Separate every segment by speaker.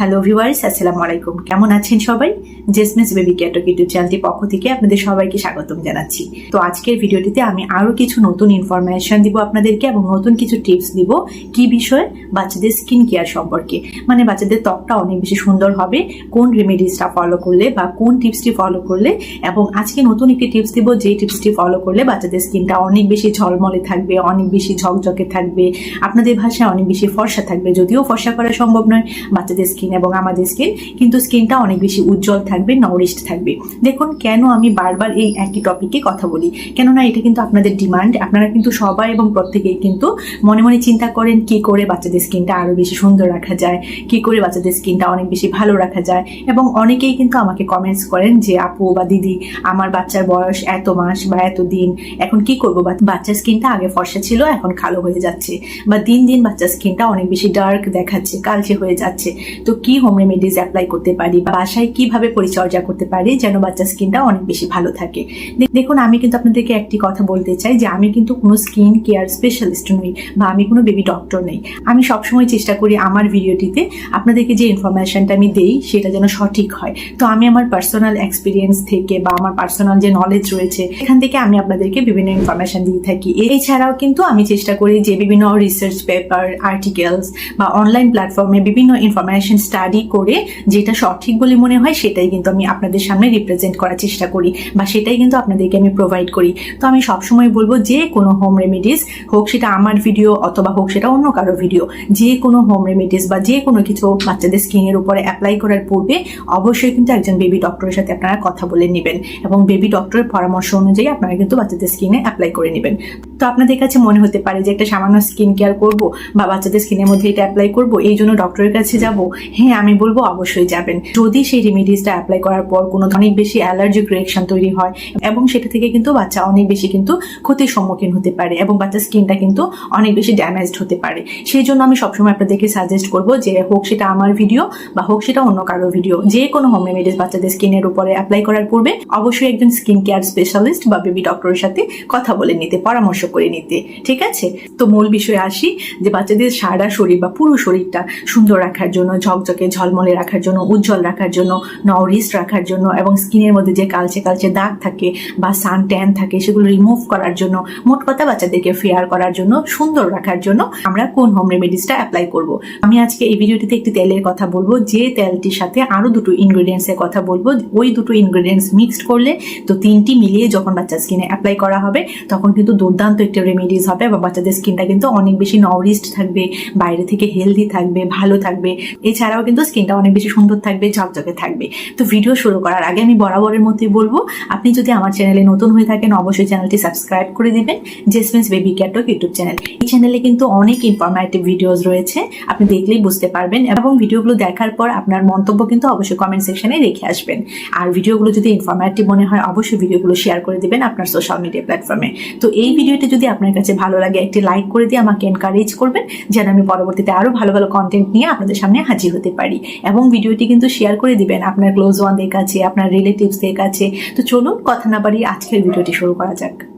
Speaker 1: Hello viewers আসসালামু আলাইকুম। কেমন আছেন সবাই? জেসমিস বেবি ক্যাটক ইউটিউব চ্যানেলটির পক্ষ থেকে আপনাদের সবাইকে স্বাগতম জানাচ্ছি। তো আজকের ভিডিওটিতে আমি আরও কিছু নতুন ইনফরমেশন দিব আপনাদেরকে এবং নতুন কিছু টিপস দিব কি বিষয়ে বাচ্চাদের স্কিন কেয়ার সম্পর্কে। মানে বাচ্চাদের ত্বকটা অনেক বেশি সুন্দর হবে, কোন রেমেডিসটা ফলো করলে বা কোন টিপসটি ফলো করলে এবং আজকে নতুন একটি টিপস দিব যে টিপসটি ফলো করলে বাচ্চাদের স্কিনটা অনেক বেশি ঝলমলে থাকবে, অনেক বেশি ঝকঝকে থাকবে, আপনাদের ভাষায় অনেক বেশি ফর্সা থাকবে। যদিও ফর্সা করা সম্ভব নয় বাচ্চাদের স্কিন এবং আমাদের স্কিন কিন্তু স্কিনটা অনেক বেশি উজ্জ্বল থাকবে। নরিশড থাকবে। দেখুন, কেন আমি বারবার এই একই টপিকে কথা বলি? কেননা এটা কিন্তু আপনাদের ডিমান্ড আপনারা কিন্তু সবাই এবং প্রত্যেকেই কিন্তু মনে মনে চিন্তা করেন, কি করে বাচ্চাদের স্কিনটা আরও বেশি সুন্দর রাখা যায়, কি করে বাচ্চাদের স্কিনটা অনেক বেশি ভালো রাখা যায়, এবং অনেকেই কিন্তু আমাকে কমেন্টস করেন যে, আপু বা দিদি, আমার বাচ্চার বয়স এত মাস বা এত দিন, এখন কি করব? বাচ্চার স্কিনটা আগে ফর্সা ছিল, এখন কালো হয়ে যাচ্ছে, বা দিন দিন বাচ্চার স্কিনটা অনেক বেশি ডার্ক দেখাচ্ছে, কালচে হয়ে যাচ্ছে। তো কি হোম রেমেডিজ অ্যাপ্লাই করতে পারি? বাসায় কীভাবে পরিচর্যা করতে পারি যেন বাচ্চার স্কিনটা অনেক বেশি ভালো থাকে। দেখুন, আমি কিন্তু আপনাদেরকে একটি কথা বলতে চাই যে আমি কিন্তু কোনো স্কিন কেয়ার স্পেশালিস্ট নই বা আমি কোনো বেবি ডক্টর নেই। আমি সবসময় চেষ্টা করি আমার ভিডিওটিতে আপনাদেরকে যে ইনফরমেশনটা আমি দেই সেটা যেন সঠিক হয়। তো আমি আমার পার্সোনাল এক্সপিরিয়েন্স থেকে বা আমার পার্সোনাল যে নলেজ রয়েছে, এখান থেকে আমি আপনাদেরকে বিভিন্ন ইনফরমেশন দিয়ে থাকি। এছাড়াও কিন্তু আমি চেষ্টা করি যে বিভিন্ন রিসার্চ পেপার আর্টিকেলস বা অনলাইন প্ল্যাটফর্মে বিভিন্ন ইনফরমেশন স্টাডি করে যেটা সঠিক বলে মনে হয় সেটাই কিন্তু আমি আপনাদের সামনে রিপ্রেজেন্ট করার চেষ্টা করি বা সেটাই কিন্তু আপনাদেরকে আমি প্রোভাইড করি। তো আমি সবসময় বলব যে কোনো হোম রেমেডিস হোক সেটা আমার ভিডিও অথবা হোক সেটা অন্য কারও ভিডিও যে কোনো হোম রেমেডিস বা যে কোনো কিছু বাচ্চাদের স্কিনের উপরে অ্যাপ্লাই করার পূর্বে অবশ্যই কিন্তু একজন বেবি ডক্টরের সাথে আপনারা কথা বলে নেবেন এবং বেবি ডক্টরের পরামর্শ অনুযায়ী আপনারা কিন্তু বাচ্চাদের স্কিনে অ্যাপ্লাই করে নেবেন। তো আপনাদের কাছে মনে হতে পারে যে একটা সামান্য স্কিন কেয়ার করব বা বাচ্চাদের স্কিনের মধ্যে এটা অ্যাপ্লাই করব, এই জন্য ডক্টরের কাছে যাব? হ্যাঁ আমি বলব অবশ্যই যাবেন। যদি সেই রেমিডিসটা অ্যাপ্লাই করার পর কোনো অনেক বেশি অ্যালার্জিক রিয়েকশন তৈরি হয় এবং সেটা থেকে কিন্তু বাচ্চা অনেক বেশি কিন্তু ক্ষতির সম্মুখীন হতে পারে এবং বাচ্চার স্কিনটা কিন্তু অনেক বেশি ড্যামেজড হতে পারে। সেই জন্য আমি সবসময় আপনাদেরকে সাজেস্ট করব যে হোক সেটা আমার ভিডিও বা হোক সেটা অন্য কারও ভিডিও যে কোনো হোম রেমিডিস বাচ্চাদের স্কিনের উপরে অ্যাপ্লাই করার পূর্বে অবশ্যই একজন স্কিন কেয়ার স্পেশালিস্ট বা বেবি ডক্টরের সাথে কথা বলে নিতে পরামর্শ করে নিতে, ঠিক আছে? তো মূল বিষয়ে আসি, যে বাচ্চাদের সারা শরীর বা পুরো শরীরটা সুন্দর রাখার জন্য, ঝকঝকে, ঝলমলে রাখার জন্য, উজ্জ্বল রাখার জন্য নরিস্ট রাখার জন্য এবং স্কিনের মধ্যে যে কালচে কালচে দাগ থাকে বা সান ট্যান থাকে, সেগুলো রিমুভ করার জন্য, মোট কথা বাচ্চাদেরকে ফেয়ার করার জন্য, সুন্দর রাখার জন্য আমরা কোন হোম রেমেডিসটা অ্যাপ্লাই করব? আমি আজকে এই ভিডিওটিতে একটি তেলের কথা বলব, যে তেলটির সাথে আরও দুটো ইনগ্রেডিয়েন্টস এর কথা বলব, ওই দুটো ইনগ্রেডিয়েন্টস মিক্সড করলে তো তিনটি মিলিয়ে যখন বাচ্চার স্কিনে অ্যাপ্লাই করা হবে, তখন কিন্তু দুর্দান্ত একটা রেমেডিস হবে বা বাচ্চাদের স্কিনটা কিন্তু অনেক বেশি নরিস্ট থাকবে, বাইরে থেকে হেলদি থাকবে, ভালো থাকবে। এছাড়াও কিন্তু স্কিনটা অনেক বেশি সুন্দর থাকবে, ঝকঝকে থাকবে। তো ভিডিও শুরু করার আগে আমি বরাবরের মধ্যেই বলব, আপনি যদি আমার চ্যানেলে নতুন হয়ে থাকেন, অবশ্যই চ্যানেলটি সাবস্ক্রাইব করে দিবেন। জেসমিন্স বেবি ক্যাটক ইউটিউব চ্যানেল এই চ্যানেলে কিন্তু অনেক ইনফরমেটিভ ভিডিওস রয়েছে, আপনি দেখলেই বুঝতে পারবেন এবং ভিডিওগুলো দেখার পর আপনার মন্তব্য কিন্তু অবশ্যই কমেন্ট সেকশনে রেখে আসবেন। আর ভিডিওগুলো যদি ইনফরমেটিভ মনে হয়, অবশ্যই ভিডিওগুলো শেয়ার করে দিবেন আপনার সোশ্যাল মিডিয়া প্ল্যাটফর্মে তো এই ভিডিওটি যদি আপনার কাছে ভালো লাগে, একটি লাইক করে দিয়ে আমাকে এনকারেজ করবেন, যেন আমি পরবর্তীতে আরও ভালো ভালো কন্টেন্ট নিয়ে আপনাদের সামনে হাজির হতে পারি। এবং ভিডিওটি কিন্তু শেয়ার করে দিবেন আপনার ক্লোজ ওয়ানদের কাছে, আপনার রিলেটিভসদের কাছে। তো চলুন, কথা না বাড়িয়ে আজকের ভিডিওটি শুরু করা যাক।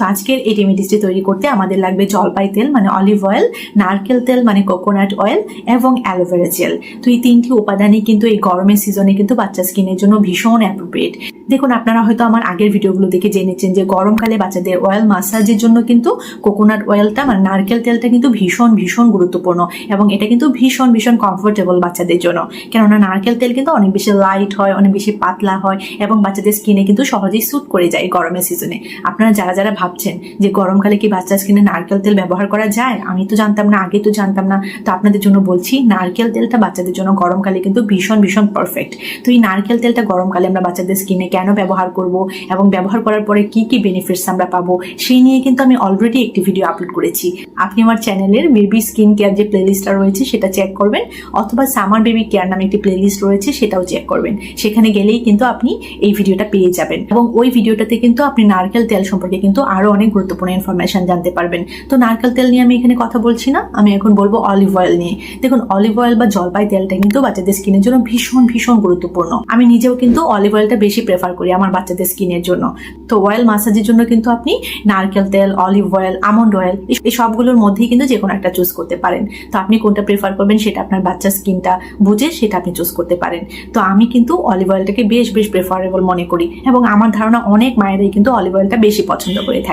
Speaker 1: তো আজকের এই রেমেডিসটি তৈরি করতে আমাদের লাগবে জলপাই তেল মানে অলিভ অয়েল নারকেল তেল মানে কোকোনাট অয়েল এবং অ্যালোভেরা জেল তো এই তিনটি উপাদানই কিন্তু এই গরমের সিজনে কিন্তু বাচ্চা স্কিনের জন্য ভীষণ অ্যাপ্রোপ্রিয়েট দেখুন, আপনারা হয়তো আমার আগের ভিডিওগুলো দেখে জেনেছেন যে গরমকালে বাচ্চাদের অয়েল মাসাজের জন্য কিন্তু কোকোনাট অয়েলটা মানে নারকেল তেলটা কিন্তু ভীষণ ভীষণ গুরুত্বপূর্ণ এবং এটা কিন্তু ভীষণ ভীষণ কমফোর্টেবল বাচ্চাদের জন্য। কেননা নারকেল তেল কিন্তু অনেক বেশি লাইট হয়, অনেক বেশি পাতলা হয় এবং বাচ্চাদের স্কিনে কিন্তু সহজেই স্যুট করে যায় গরমের সিজনে আপনারা যারা যারা ভাবছেন যে গরমকালে কি বাচ্চার স্কিনে নারকেল তেল ব্যবহার করা যায়? আমি তো জানতাম না, আগে তো জানতাম না। তো আপনাদের জন্য বলছি, নারকেল তেলটা বাচ্চাদের জন্য গরমকালে কিন্তু ভীষণ ভীষণ পারফেক্ট তো এই নারকেল তেলটা গরমকালে আমরা বাচ্চাদের স্কিনে কেন ব্যবহার করব এবং ব্যবহার করার পরে কি কি বেনিফিটস আমরা পাবো, সেই নিয়ে কিন্তু আমি অলরেডি একটি ভিডিও আপলোড করেছি। আপনি আমার চ্যানেলের বেবি স্কিন কেয়ার যে প্লেলিস্টটা রয়েছে সেটা চেক করবেন, অথবা সামার বেবি কেয়ার নামে একটি প্লেলিস্ট রয়েছে সেটাও চেক করবেন। সেখানে গেলেই কিন্তু আপনি এই ভিডিওটা পেয়ে যাবেন। এবং ওই ভিডিওটাতে কিন্তু আপনি নারকেল তেল সম্পর্কে কিন্তু আরও অনেক গুরুত্বপূর্ণ ইনফরমেশন জানতে পারবেন। তো নারকেল তেল নিয়ে আমি এখানে কথা বলছি না, আমি এখন বলব অলিভ অয়েল নিয়ে। দেখুন অলিভ অয়েল বা জলপাই তেলটা কিন্তু বাচ্চাদের স্কিনের জন্য ভীষণ ভীষণ গুরুত্বপূর্ণ। আমি নিজেও কিন্তু অলিভ অয়েলটা বেশি প্রেফার করি আমার বাচ্চাদের স্কিনের জন্য। তো অয়েল মাসাজের জন্য কিন্তু আপনি নারকেল তেল অলিভ অয়েল আমন্ড অয়েল এই সবগুলোর মধ্যেই কিন্তু যে কোনো একটা চুজ করতে পারেন। তো আপনি কোনটা প্রেফার করবেন সেটা আপনার বাচ্চার স্কিনটা বুঝে সেটা আপনি চুজ করতে পারেন। তো আমি কিন্তু অলিভ অয়েলটাকে বেশ বেশ প্রেফারেবল মনে করি এবং আমার ধারণা অনেক মায়েরাই কিন্তু অলিভ অয়েলটা বেশি পছন্দ করে থাকে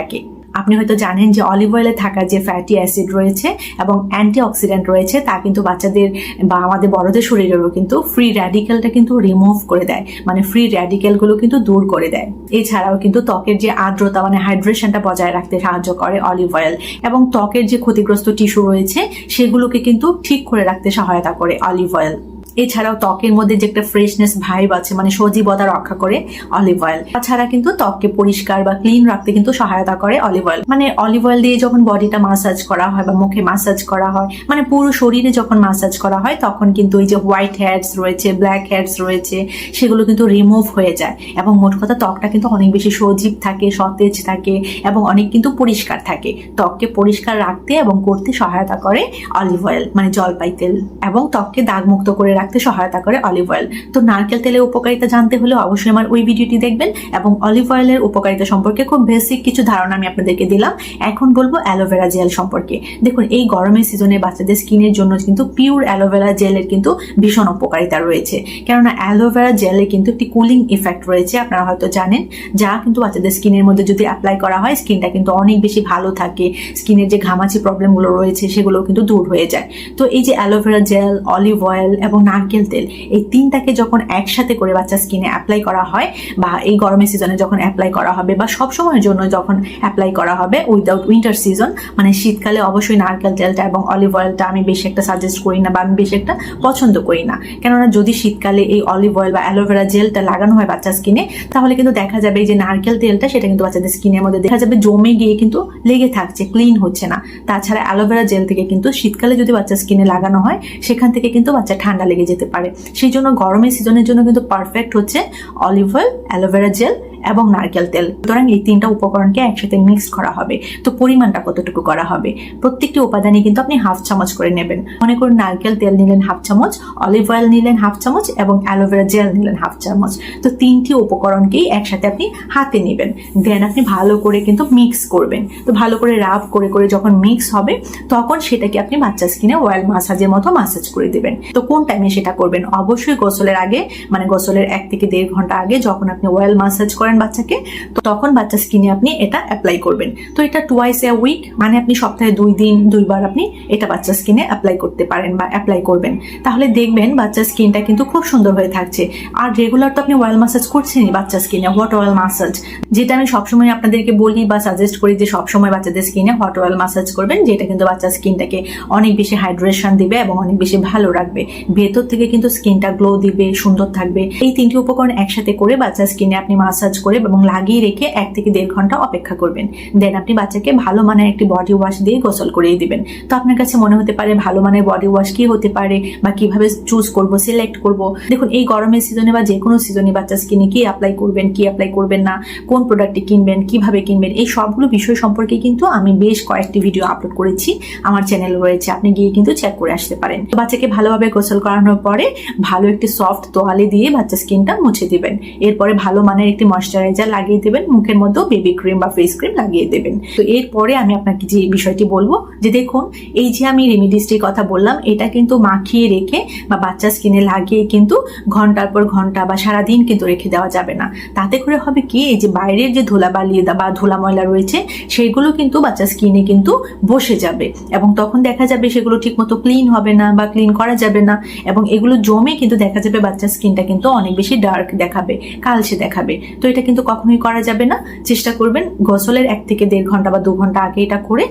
Speaker 1: আপনি হয়তো জানেন যে অলিভ অয়েলে থাকা যে ফ্যাটি অ্যাসিড রয়েছে এবং অ্যান্টি অক্সিডেন্ট রয়েছে, তা কিন্তু বাচ্চাদের বা আমাদের বড়দের শরীরেরও কিন্তু ফ্রি র্যাডিক্যালটা কিন্তু রিমুভ করে দেয়। মানে ফ্রি র্যাডিক্যালগুলো কিন্তু দূর করে দেয়। এছাড়াও কিন্তু ত্বকের যে আর্দ্রতা মানে হাইড্রেশনটা বজায় রাখতে সাহায্য করে অলিভ অয়েল এবং ত্বকের যে ক্ষতিগ্রস্ত টিস্যু রয়েছে, সেগুলোকে কিন্তু ঠিক করে রাখতে সহায়তা করে অলিভ অয়েল এছাড়াও ত্বকের মধ্যে যে একটা ফ্রেশনেস ভাইব আছে মানে সজীবতা রক্ষা করে অলিভ অয়েল তাছাড়া কিন্তু ত্বককে পরিষ্কার বা ক্লিন রাখতে কিন্তু সহায়তা করে অলিভ অয়েল মানে অলিভ অয়েল দিয়ে যখন বডিটা মাসাজ করা হয় বা মুখে মাসাজ করা হয় মানে পুরো শরীরে যখন মাসাজ করা হয়, তখন কিন্তু এই যে হোয়াইট হেয়ারস রয়েছে ব্ল্যাক হেয়ারস রয়েছে, সেগুলো কিন্তু রিমুভ হয়ে যায়। এবং মোট কথা ত্বকটা কিন্তু অনেক বেশি সজীব থাকে, সতেজ থাকে এবং অনেক কিন্তু পরিষ্কার থাকে। ত্বককে পরিষ্কার রাখতে এবং করতে সহায়তা করে অলিভ অয়েল মানে জলপাই তেল। এবং ত্বককে দাগমুক্ত করে রাখতে সহায়তা করে অলিভ অয়েল তো নারকেল তেলের উপকারিতা জানতে হলে অবশ্যই আমার ওই ভিডিওটি দেখবেন এবং অলিভ অয়েলের উপকারিতা সম্পর্কে খুব বেসিক কিছু ধারণা আমি আপনাদেরকে দিলাম। এখন বলব অ্যালোভেরা জেল সম্পর্কে। দেখুন, এই গরমের সিজনে বাচ্চাদের স্কিনের জন্য কিন্তু পিওর অ্যালোভেরা জেলের কিন্তু ভীষণ উপকারিতা রয়েছে। কেননা অ্যালোভেরা জেলে কিন্তু একটি কুলিং ইফেক্ট রয়েছে, আপনারা হয়তো জানেন, যা কিন্তু বাচ্চাদের স্কিনের মধ্যে যদি অ্যাপ্লাই করা হয় স্কিনটা কিন্তু অনেক বেশি ভালো থাকে। স্কিনের যে ঘামাচি প্রবলেমগুলো রয়েছে সেগুলো কিন্তু দূর হয়ে যায়। তো এই যে অ্যালোভেরা জেল অলিভ অয়েল এবং নারকেল তেল। এই তিনটাকে যখন একসাথে করে বাচ্চা স্কিনে অ্যাপ্লাই করা হয় বা এই গরমের সিজনে যখন অ্যাপ্লাই করা হবে বা সব সময়ের জন্য যখন অ্যাপ্লাই করা হবে উইদাউট উইন্টার সিজন মানে শীতকালে অবশ্যই নারকেল তেলটা এবং অলিভ অয়েলটা আমি বেশি একটা সাজেস্ট করি না বা আমি বেশি একটা পছন্দ করি না। কেননা যদি শীতকালে এই অলিভ অয়েল বা অ্যালোভেরা জেলটা লাগানো হয় বাচ্চার স্কিনে তাহলে কিন্তু দেখা যাবে যে নারকেল তেলটা সেটা কিন্তু বাচ্চাদের স্কিনের মধ্যে দেখা যাবে জমে গিয়ে কিন্তু লেগে থাকছে ক্লিন হচ্ছে না। তাছাড়া অ্যালোভেরা জেল থেকে কিন্তু শীতকালে যদি বাচ্চার স্কিনে লাগানো হয়, সেখান থেকে কিন্তু বাচ্চা ঠান্ডা যেতে পারে। সেই জন্য গরমের সিজনের জন্য কিন্তু পারফেক্ট হচ্ছে অলিভ অয়েল অ্যালোভেরা জেল এবং নারকেল তেল। সুতরাং এই তিনটা উপকরণকে একসাথে মিক্স করা হবে। তো পরিমাণটা কতটুকু করা হবে? প্রত্যেকটি উপাদানই কিন্তু আপনি হাফ চামচ করে নেবেন। মনে করুন নারকেল তেল নিলেন হাফ চামচ অলিভ অয়েল নিলেন হাফ চামচ এবং অ্যালোভেরা জেল নিলেন হাফ চামচ। তো তিনটি উপকরণকেই একসাথে আপনি হাতে নেবেন। দেন আপনি ভালো করে কিন্তু মিক্স করবেন। তো ভালো করে রাব করে করে যখন মিক্স হবে, তখন সেটাকে আপনি বাচ্চা স্কিনে অয়েল মাসাজের মতো মাসাজ করে দেবেন। তো কোন টাইমে সেটা করবেন? অবশ্যই গোসলের আগে মানে গোসলের এক থেকে দেড় ঘণ্টা আগে যখন আপনি অয়েল মাসাজ করেন বাচ্চাকে, তো তখন বাচ্চা স্কিনে আপনি এটা অ্যাপ্লাই করবেন। তো এটা টুয়াইস এ উইক মানে আপনি সপ্তাহে দুই দিন, দুইবার আপনি এটা বাচ্চা স্কিনে অ্যাপ্লাই করতে পারেন বা অ্যাপ্লাই করবেন। তাহলে দেখবেন বাচ্চার স্কিনটা কিন্তু খুব সুন্দর হয়ে থাকছে। আর রেগুলার তো আপনি অয়েল মাসাজ করছেনই বাচ্চা স্কিনে হট অয়েল মাসাজ যেটা আমি সবসময় আপনাদেরকে বলি বা সাজেস্ট করি যে সবসময় বাচ্চাদের স্কিনে হট অয়েল মাসাজ করবেন, যেটা কিন্তু বাচ্চার স্কিনটাকে অনেক বেশি হাইড্রেশন দিবে এবং অনেক বেশি ভালো রাখবে। ভেতর থেকে কিন্তু স্কিনটা গ্লো দিবে, সুন্দর থাকবে। এই তিনটি উপকরণ একসাথে করে বাচ্চার স্কিনে আপনি মাসাজ করে এবং লাগিয়ে রেখে এক থেকে দেড় ঘণ্টা অপেক্ষা করবেন। দেন আপনি বাচ্চাকে ভালো মানের একটি বডি ওয়াশ দিয়ে গোসল করিয়ে দিবেন। তো আপনার কাছে মনে হতে পারে ভালো মানের বডি ওয়াশ কি হতে পারে বা কীভাবে চুজ করব সিলেক্ট করব? দেখুন, এই গরমের সিজনে বা যে কোনো সিজনে বাচ্চা স্কিনে কি অ্যাপ্লাই করবেন, কি অ্যাপ্লাই করবেন না, কোন প্রোডাক্টটি কিনবেন, কীভাবে কিনবেন, এই সবগুলো বিষয় সম্পর্কে কিন্তু আমি বেশ কয়েকটি ভিডিও আপলোড করেছি। আমার চ্যানেল রয়েছে, আপনি গিয়ে কিন্তু চেক করে আসতে পারেন। বাচ্চাকে ভালোভাবে গোসল করানোর পরে ভালো একটি সফট তোয়ালে দিয়ে বাচ্চা স্কিনটা মুছে দিবেন। এরপরে ভালো মানের একটি ময়শ্চারাইজার লাগিয়ে দেবেন, মুখের মধ্যেও বেবি ক্রিম বা ফেস ক্রিম লাগিয়ে দেবেন। তো এরপরে আমি আপনাকে যে বিষয়টি বলব, যে দেখুন, এই যে আমি রেমিডিসটির কথা বললাম, এটা কিন্তু মাখিয়ে রেখে বা বাচ্চা স্কিনে লাগিয়ে কিন্তু ঘণ্টার পর ঘণ্টা বা সারাদিন কিন্তু রেখে দেওয়া যাবে না। তাতে করে হবে কি, এই যে বাইরের যে ধুলাবালি বা ধুলা ময়লা রয়েছে, সেগুলো কিন্তু বাচ্চা স্কিনে কিন্তু বসে যাবে এবং তখন দেখা যাবে সেগুলো ঠিকমতো ক্লিন হবে না বা ক্লিন করা যাবে না এবং এগুলো জমে কিন্তু দেখা যাবে বাচ্চার স্কিনটা কিন্তু অনেক বেশি ডার্ক দেখাবে, কালচে দেখাবে। তো এটা কিন্তু কখনোই করা যাবে না। চেষ্টা করবেন গোসলের এক থেকে দেড় ঘণ্টা বা দু ঘণ্টা আগে এটা করে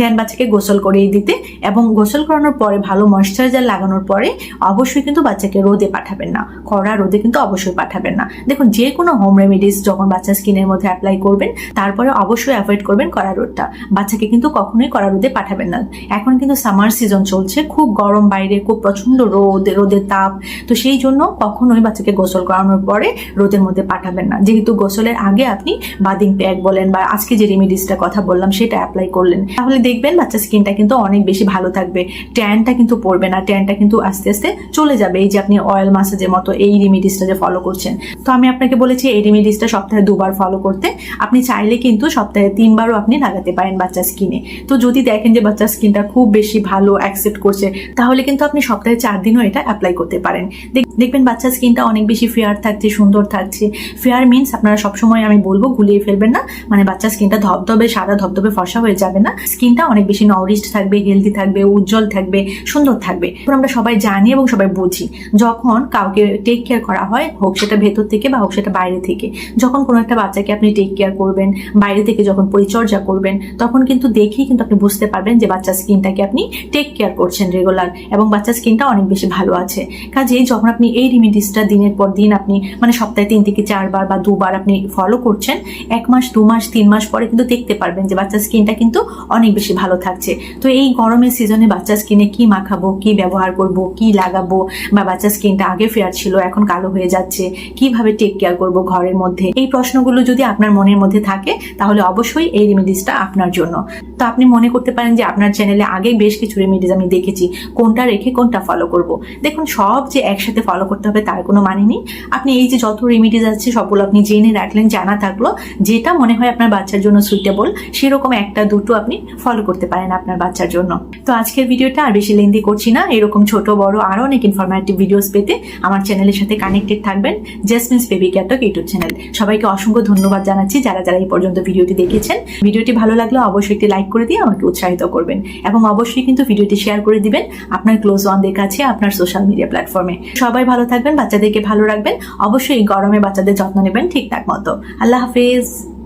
Speaker 1: দেন বাচ্চাকে গোসল করিয়ে দিতে এবং গোসল করানোর পরে ভালো ময়শ্চারাইজার লাগানোর পরে অবশ্যই কিন্তু বাচ্চাকে রোদে পাঠাবেন না। কড়া রোদে কিন্তু অবশ্যই পাঠাবেন না। দেখুন, যে কোনো হোম রেমেডিস যখন বাচ্চা স্কিনের মধ্যে অ্যাপ্লাই করবেন, তারপরে অবশ্যই অ্যাভয়েড করবেন কড়া রোদটা। বাচ্চাকে কিন্তু কখনোই কড়া রোদে পাঠাবেন না। এখন কিন্তু সামার সিজন চলছে, খুব গরম বাইরে, খুব প্রচণ্ড রোদ, রোদের তাপ। তো সেই জন্য কখনোই বাচ্চাকে গোসল করানোর পরে রোদের মধ্যে পাঠাবেন না। যেহেতু গোসলের আগে আপনি বাদিং প্যাক বলেন বা আজকে যে রেমিডিসটা কথা বললাম, সেটা অ্যাপ্লাই করলেন। তাহলে দেখবেন বাচ্চার স্কিনটা কিন্তু অনেক বেশি ভালো থাকবে। ট্যানটা কিন্তু পড়বে না, ট্যানটা কিন্তু আস্তে আস্তে চলে যাবে। এই যে আপনি অয়েল মাসাজের মতো এই রেমিডিসটা যে ফলো করছেন। তো আমি আপনাকে বলেছি এই রেমিডিসটা সপ্তাহে দুবার ফলো করতে। আপনি চাইলে কিন্তু সপ্তাহে তিনবারও আপনি লাগাতে পারেন বাচ্চার স্কিনে তো যদি দেখেন যে বাচ্চার স্কিনটা খুব বেশি ভালো অ্যাকসেপ্ট করছে, তাহলে কিন্তু আপনি সপ্তাহে চার দিনও এটা অ্যাপ্লাই করতে পারেন। দেখ- দেখবেন বাচ্চার স্কিনটা অনেক বেশি ফেয়ার থাকছে, সুন্দর থাকছে। ফেয়ার মিনস আপনারা সবসময় আমি বলব, গুলিয়ে ফেলবেন না। মানে বাচ্চার স্কিনটা ধবধবে, সাদা ধবধবে ফসা হয়ে যাবে না। স্কিনটা অনেক বেশি নরিস্ট থাকবে হেলদি থাকবে, উজ্জ্বল থাকবে, সুন্দর থাকবে। এখন আমরা সবাই জানি এবং সবাই বুঝি, যখন কাউকে টেক কেয়ার করা হয়, হোক সেটা ভেতর থেকে বা হোক সেটা বাইরে থেকে, যখন কোনো একটা বাচ্চাকে আপনি টেক কেয়ার করবেন, বাইরে থেকে যখন পরিচর্যা করবেন, তখন কিন্তু দেখেই কিন্তু আপনি বুঝতে পারবেন যে বাচ্চার স্কিনটাকে আপনি টেক কেয়ার করছেন রেগুলার এবং বাচ্চার স্কিনটা অনেক বেশি ভালো আছে। কাজেই যখন আপনি এই রেমিডিসটা দিনের পর দিন আপনি মানে সপ্তাহে তিন থেকে চারবার বা দুবার আপনি ফলো করছেন, এক মাস, দু মাস, তিন মাস পরে কিন্তু দেখতে পারবেন যে বাচ্চার স্কিনটা কিন্তু অনেক বেশি ভালো থাকছে। তো এই গরমের সিজনে বাচ্চার স্কিনে কি মাখাবো, কি ব্যবহার করব, কি লাগাবো? বা বাচ্চার স্কিনটা আগে ফেয়ার ছিল, এখন কালো হয়ে যাচ্ছে, কীভাবে টেক কেয়ার করব ঘরের মধ্যে? এই প্রশ্নগুলো যদি আপনার মনের মধ্যে থাকে, তাহলে অবশ্যই এই রেমিডিসটা আপনার জন্য। তো আপনি মনে করতে পারেন যে আপনার চ্যানেলে আগে বেশ কিছু রেমিডিস আমি দেখেছি, কোনটা রেখে কোনটা ফলো করব। দেখুন, সব যে একসাথে ফলো করতে হবে তার কোনো মানে নেই। আপনি এই যে যত রেমিডিস আছে, সবগুলো আপনি জেনে রাখলেন, জানা থাকল, যেটা মনে হয় আপনার বাচ্চার জন্য সুইটেবল সেরকম একটা, দুটো আপনি ফলো করতে পারেন আপনার বাচ্চার জন্য। তো আজকের ভিডিওটা আর বেশি লেন্দি করছি না। এরকম ছোট, বড়, আরও অনেক ইনফরমেটিভ ভিডিওস পেতে আমার চ্যানেলের সাথে কানেক্টেড থাকবেন জেসমিন্স বেবি ক্যাটক ইউটিউব চ্যানেল সবাইকে অসংখ্য ধন্যবাদ জানাচ্ছি যারা যারা এই পর্যন্ত ভিডিওটি দেখেছেন। ভিডিওটি ভালো লাগলে অবশ্যই একটি লাইক করে দিয়ে আমাকে উৎসাহিত করবেন এবং অবশ্যই কিন্তু ভিডিওটি শেয়ার করে দিবেন আপনার ক্লোজ ওয়ানদের কাছে, আপনার সোশ্যাল মিডিয়া প্ল্যাটফর্মে সবাই ভালো থাকবেন, বাচ্চাদেরকে ভালো রাখবেন। অবশ্যই গরমে বাচ্চাদের যত্ন নেবেন ঠিকঠাক মতো। আল্লাহ হাফেজ।